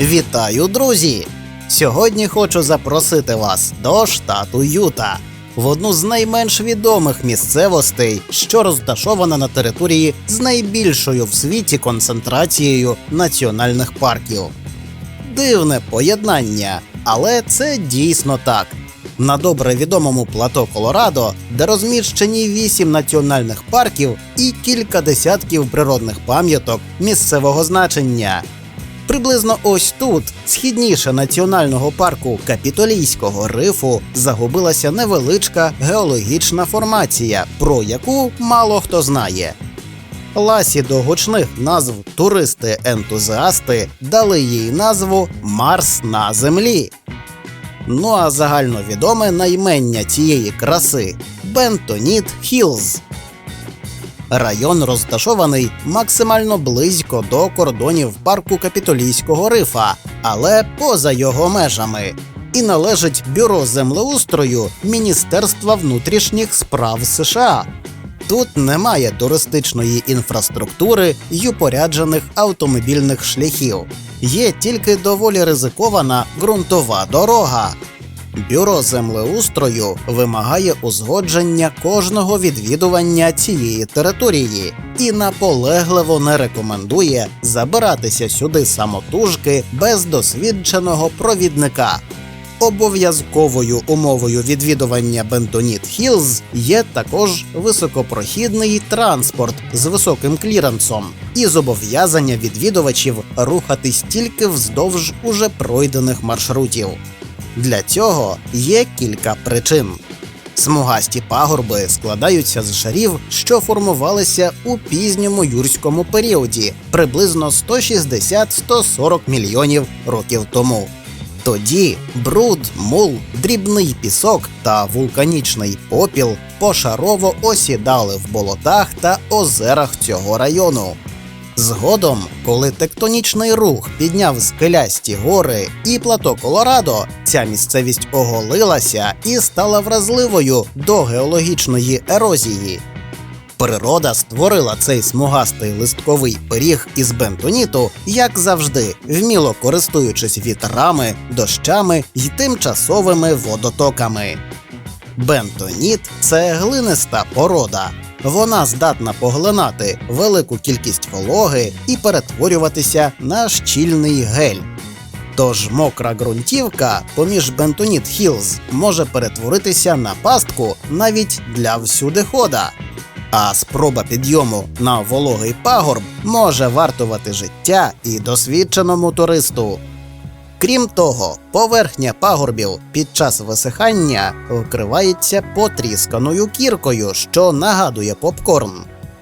Вітаю, друзі! Сьогодні хочу запросити вас до штату Юта в одну з найменш відомих місцевостей, що розташована на території з найбільшою в світі концентрацією національних парків. Дивне поєднання, але це дійсно так. На добре відомому плато Колорадо, де розміщені вісім національних парків і кілька десятків природних пам'яток місцевого значення. Приблизно ось тут, східніше національного парку Капітолійського рифу, загубилася невеличка геологічна формація, про яку мало хто знає. Ласі до гучних назв туристи-ентузіасти дали їй назву Марс на землі. Ну а загальновідоме наймення цієї краси Бентоніт Хілз. Район розташований максимально близько до кордонів парку Капітолійського рифа, але поза його межами, і належить бюро землеустрою Міністерства внутрішніх справ США. Тут немає туристичної інфраструктури й упоряджених автомобільних шляхів. Є тільки доволі ризикована ґрунтова дорога. Бюро землеустрою вимагає узгодження кожного відвідування цієї території і наполегливо не рекомендує забиратися сюди самотужки без досвідченого провідника. Обов'язковою умовою відвідування Бентоніт Хілз є також високопрохідний транспорт з високим кліренсом і зобов'язання відвідувачів рухатись тільки вздовж уже пройдених маршрутів. Для цього є кілька причин. Смугасті пагорби складаються з шарів, що формувалися у пізньому юрському періоді, приблизно 160-140 мільйонів років тому. Тоді бруд, мул, дрібний пісок та вулканічний попіл пошарово осідали в болотах та озерах цього району. Згодом, коли тектонічний рух підняв скелясті гори і плато Колорадо, ця місцевість оголилася і стала вразливою до геологічної ерозії. Природа створила цей смугастий листковий пиріг із бентоніту, як завжди, вміло користуючись вітрами, дощами й тимчасовими водотоками. Бентоніт це глиниста порода. Вона здатна поглинати велику кількість вологи і перетворюватися на щільний гель. Тож мокра ґрунтівка поміж Бентоніт Хілз може перетворитися на пастку навіть для всюдихода. А спроба підйому на вологий пагорб може вартувати життя і досвідченому туристу. Крім того, поверхня пагорбів під час висихання вкривається потрісканою кіркою, що нагадує попкорн.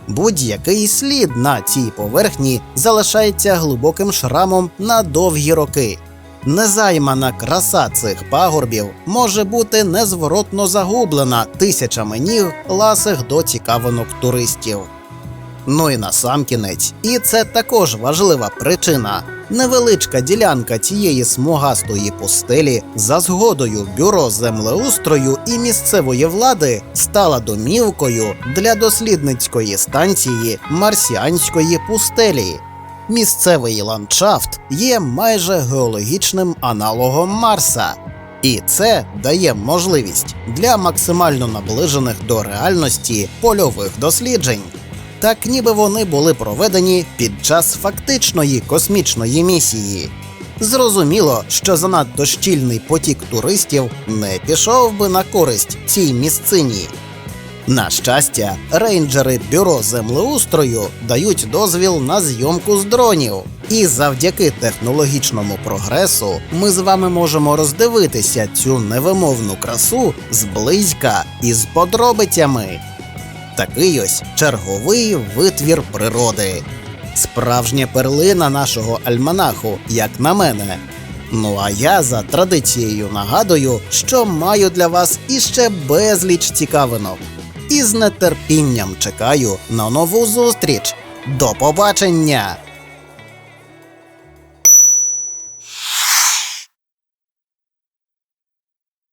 Будь-який слід на цій поверхні залишається глибоким шрамом на довгі роки. Незаймана краса цих пагорбів може бути незворотно загублена тисячами ніг ласих до цікавинок туристів. Ну і насамкінець, і це також важлива причина. Невеличка ділянка цієї смугастої пустелі за згодою бюро землеустрою і місцевої влади стала домівкою для дослідницької станції марсіанської пустелі. Місцевий ландшафт є майже геологічним аналогом Марса. І це дає можливість для максимально наближених до реальності польових досліджень так ніби вони були проведені під час фактичної космічної місії. Зрозуміло, що занадто щільний потік туристів не пішов би на користь цій місцині. На щастя, рейнджери бюро землеустрою дають дозвіл на зйомку з дронів, і завдяки технологічному прогресу ми з вами можемо роздивитися цю невимовну красу зблизька і з подробицями. Такий ось черговий витвір природи. Справжня перлина нашого альманаху, як на мене. Ну а я за традицією нагадую, що маю для вас іще безліч цікавинок. І з нетерпінням чекаю на нову зустріч. До побачення!